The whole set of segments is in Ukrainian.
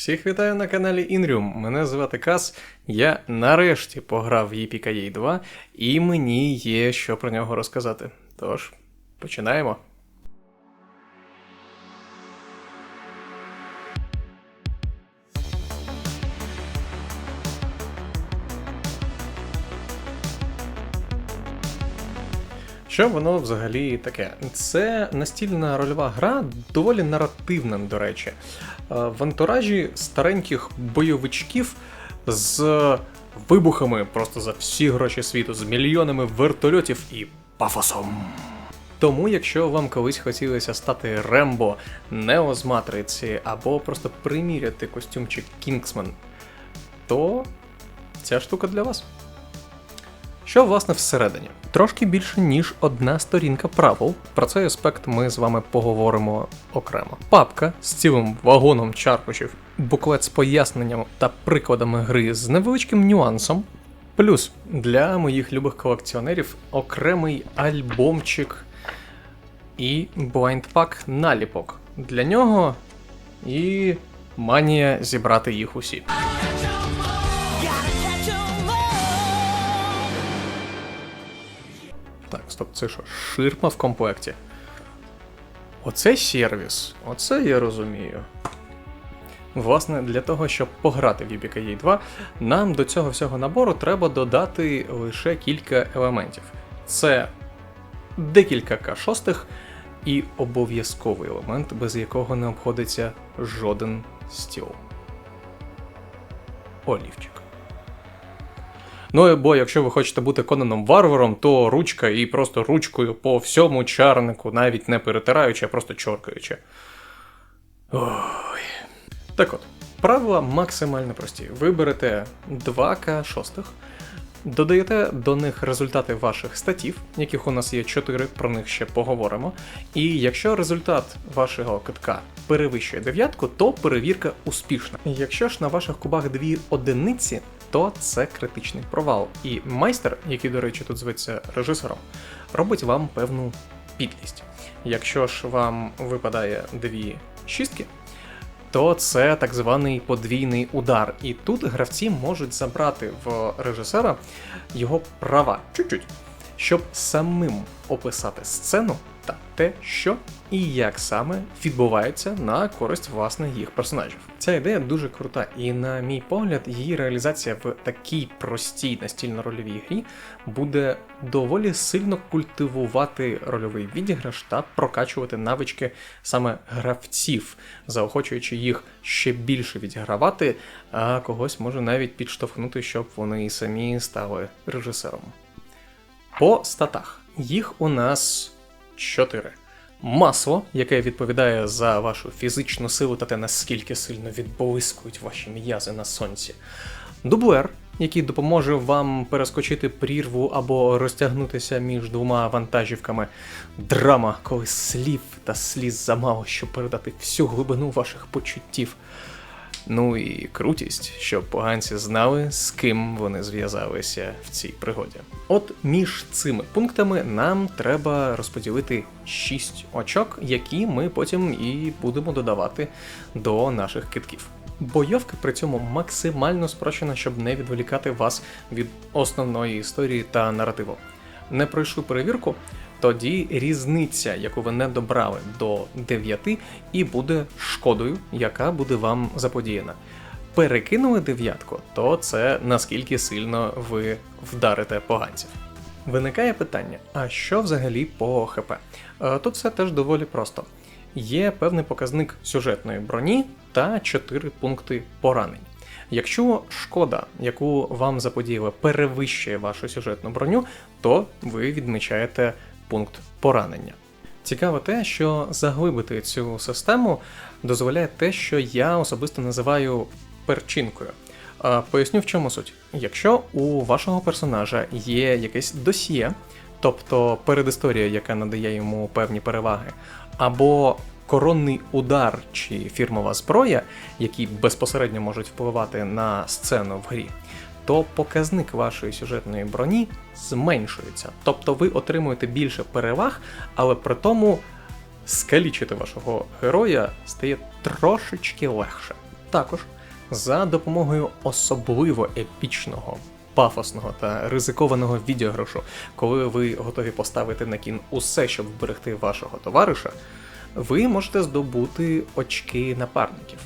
Всіх вітаю на каналі Інріум. Мене звати Кас. Я нарешті пограв в Yippee 2, і мені є що про нього розказати. Тож, починаємо. Що воно взагалі таке? Це настільна рольова гра, доволі наративна, до речі. Е, В антуражі стареньких бойовичків з вибухами просто за всі гроші світу, з мільйонами вертольотів і пафосом. Тому, якщо вам колись хотілося стати Рембо, Нео з Матриці або просто приміряти костюмчик Кінгсман, то ця штука для вас. Що власне всередині? Трошки більше ніж одна сторінка правил. Про цей аспект ми з вами поговоримо окремо. Папка з цілим вагоном чаркушів, буклет з поясненням та прикладами гри з невеличким нюансом. Плюс для моїх любих колекціонерів окремий альбомчик і блайндпак наліпок. Для нього і манія зібрати їх усі. Стоп, це що? Ширма в комплекті. Оце сервіс. Оце я розумію. Власне, для того, щоб пограти в UBKE 2, нам до цього всього набору треба додати лише кілька елементів. Це декілька К6 і обов'язковий елемент, без якого не обходиться жоден стіл. Олівчик. Ну бо якщо ви хочете бути Конаном Варваром, то ручка і просто ручкою по всьому чарнику, навіть не перетираючи, а просто чоркаючи. Ой. Так от, правила максимально прості. Ви берете 2К6, додаєте до них результати ваших статів, яких у нас є 4, про них ще поговоримо. І якщо результат вашого китка перевищує дев'ятку, то перевірка успішна. Якщо ж на ваших кубах дві одиниці, то це критичний провал. І майстер, який, до речі, тут зветься режисером, робить вам певну підлість. Якщо ж вам випадає дві шістки, то це так званий подвійний удар. І тут гравці можуть забрати в режисера його права чуть-чуть, щоб самим описати сцену та те, що і як саме відбувається на користь власне їх персонажів. Ця ідея дуже крута, і на мій погляд, її реалізація в такій простій настільно-рольовій грі буде доволі сильно культивувати рольовий відіграш та прокачувати навички саме гравців, заохочуючи їх ще більше відігравати, а когось може навіть підштовхнути, щоб вони самі стали режисером. По статах їх у нас 4. Масло, яке відповідає за вашу фізичну силу та те, наскільки сильно відблискують ваші м'язи на сонці. Дублер, який допоможе вам перескочити прірву або розтягнутися між двома вантажівками. Драма, коли слів та сліз замало, щоб передати всю глибину ваших почуттів. Ну і крутість, щоб поганці знали, з ким вони зв'язалися в цій пригоді. От між цими пунктами нам треба розподілити 6 очок, які ми потім і будемо додавати до наших китків. Бойовка при цьому максимально спрощена, щоб не відволікати вас від основної історії та наративу. Не пройшли перевірку, тоді різниця, яку ви не добрали до 9, і буде шкодою, яка буде вам заподіяна. Перекинули дев'ятку, то це наскільки сильно ви вдарите поганців. Виникає питання: а що взагалі по ХП? Е, Тут все теж доволі просто. Є певний показник сюжетної броні та 4 пункти поранень. Якщо шкода, яку вам заподіяли, перевищує вашу сюжетну броню, то ви відмічаєте пункт поранення. Цікаво те, що заглибити цю систему дозволяє те, що я особисто називаю перчинкою. Поясню в чому суть. Якщо у вашого персонажа є якесь досьє, тобто передісторія, яка надає йому певні переваги, або коронний удар чи фірмова зброя, які безпосередньо можуть впливати на сцену в грі, то показник вашої сюжетної броні зменшується. Тобто ви отримуєте більше переваг, але при тому скалічити вашого героя стає трошечки легше. Також за допомогою особливо епічного, пафосного та ризикованого відеограшу, коли ви готові поставити на кін усе, щоб вберегти вашого товариша, ви можете здобути очки напарників.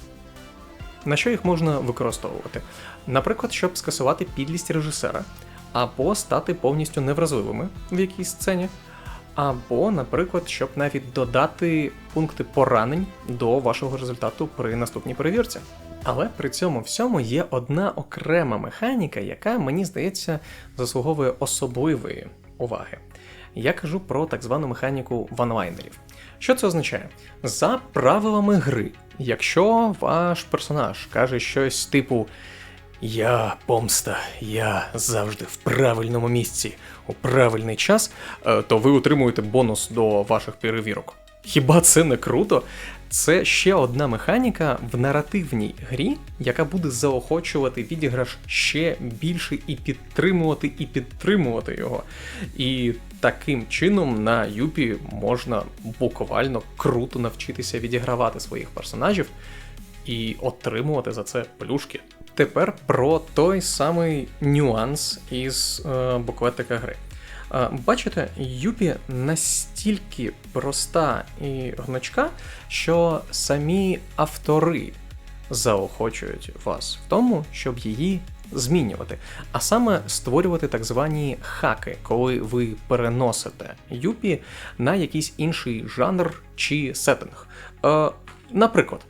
На що їх можна використовувати? Наприклад, щоб скасувати підлість режисера, або стати повністю невразливими в якійсь сцені, або, наприклад, щоб навіть додати пункти поранень до вашого результату при наступній перевірці. Але при цьому всьому є одна окрема механіка, яка, мені здається, заслуговує особливої уваги. Я кажу про так звану механіку ванлайнерів. Що це означає? За правилами гри, якщо ваш персонаж каже щось типу Я помста, я завжди в правильному місці у правильний час, е, то ви отримуєте бонус до ваших перевірок. Хіба це не круто? Це ще одна механіка в наративній грі, яка буде заохочувати відіграш ще більше і підтримувати, і підтримувати його. І таким чином на Юпі можна буквально круто навчитися відігравати своїх персонажів і отримувати за це плюшки. Тепер про той самий нюанс із е, буклетика гри. Е, Бачите, Юпі настільки проста і гнучка, що самі автори заохочують вас в тому, щоб її змінювати, а саме створювати так звані хаки, коли ви переносите Юпі на якийсь інший жанр чи сеттинг. Е, Наприклад,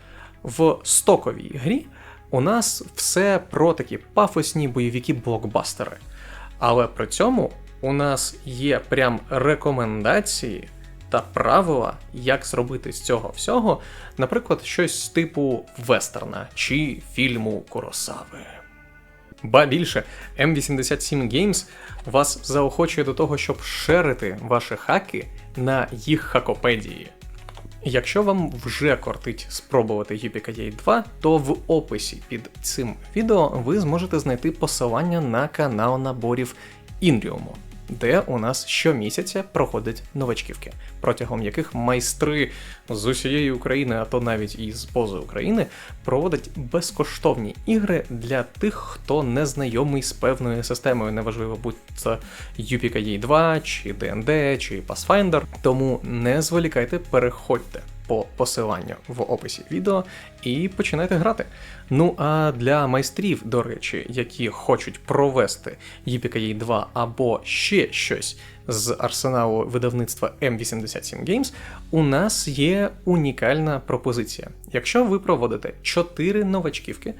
в стоковій грі у нас все про такі пафосні бойовики блокбастери. Але при цьому у нас є прям рекомендації та правила, як зробити з цього всього, наприклад, щось типу вестерна чи фільму Куросави. Ба більше, M87 Games вас заохочує до того, щоб шерити ваші хаки на їх хакопедії. Якщо вам вже кортить спробувати UPKA 2, то в описі під цим відео ви зможете знайти посилання на канал наборів Інріуму, де у нас щомісяця проходять новачківки, протягом яких майстри з усієї України, а то навіть і з поза України, проводять безкоштовні ігри для тих, хто не знайомий з певною системою, неважливо, будь це UPKA 2, чи DND, чи Pathfinder. Тому не зволікайте, переходьте по посиланню в описі відео і починайте грати. Ну а для майстрів, до речі, які хочуть провести UPKA 2 або ще щось з арсеналу видавництва M87 Games, у нас є унікальна пропозиція. Якщо ви проводите 4 новачківки,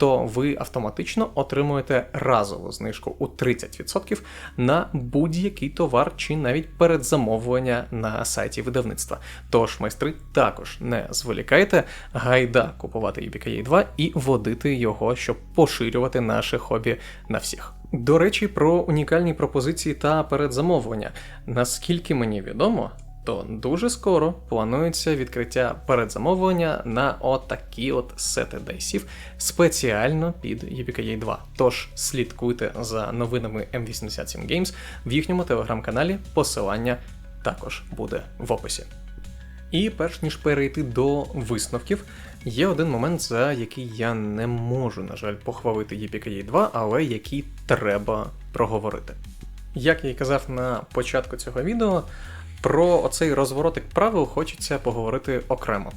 то ви автоматично отримуєте разову знижку у 30% на будь-який товар чи навіть передзамовлення на сайті видавництва. Тож майстри також не зволікайте, гайда купувати EBKA 2 і водити його, щоб поширювати наше хобі на всіх. До речі, про унікальні пропозиції та передзамовлення. Наскільки мені відомо, то дуже скоро планується відкриття передзамовлення на отакі от сети дейсів спеціально під UPKA 2. Тож слідкуйте за новинами M87 Games в їхньому телеграм-каналі. Посилання також буде в описі. І перш ніж перейти до висновків, є один момент, за який я не можу, на жаль, похвалити UPKA 2, але який треба проговорити. Як я й казав на початку цього відео, про оцей розворотик правил хочеться поговорити окремо.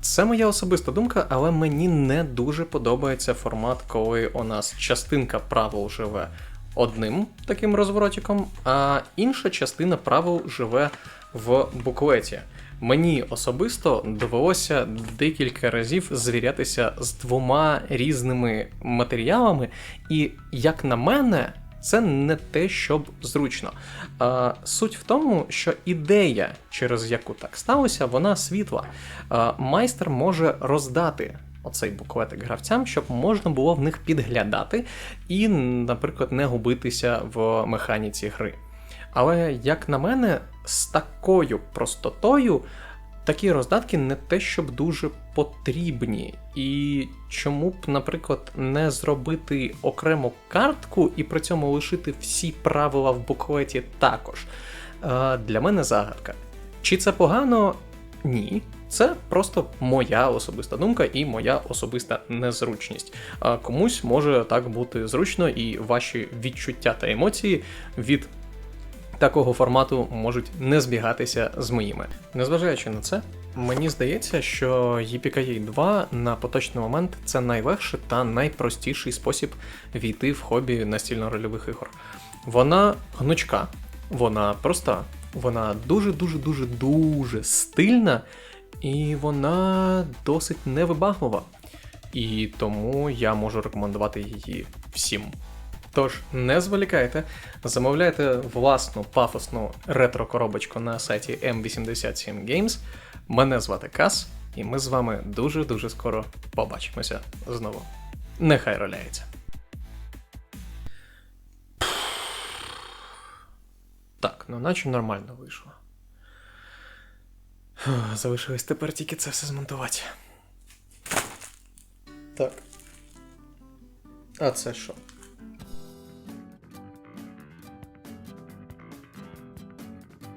Це моя особиста думка, але мені не дуже подобається формат, коли у нас частинка правил живе одним таким розворотиком, а інша частина правил живе в буклеті. Мені особисто довелося декілька разів звірятися з двома різними матеріалами, і, як на мене, це не те, щоб зручно. А, Суть в тому, що ідея, через яку так сталося, вона світла. А, Майстер може роздати. Оцей буклетик гравцям, щоб можна було в них підглядати і, наприклад, не губитися в механіці гри. Але, як на мене, з такою простотою такі роздатки не те, щоб дуже потрібні. І чому б, наприклад, не зробити окрему картку і при цьому лишити всі правила в буклеті також. Для мене загадка. Чи це погано? Ні. Це просто моя особиста думка і моя особиста незручність. А комусь може так бути зручно, і ваші відчуття та емоції від такого формату можуть не збігатися з моїми. Незважаючи на це, мені здається, що EPKA 2 на поточний момент це найлегший та найпростіший спосіб війти в хобі настільно-рольових ігор. Вона гнучка, вона проста, вона дуже дуже дуже дуже стильна, і вона досить невибаглива. І тому я можу рекомендувати її всім. Тож не зволікайте, замовляйте власну пафосну ретро-коробочку на сайті M87 Games. Мене звати Кас, і ми з вами дуже-дуже скоро побачимося знову. Нехай роляється. Так, ну наче нормально вийшло. Залишилось тепер тільки це все змонтувати. Так. А це що?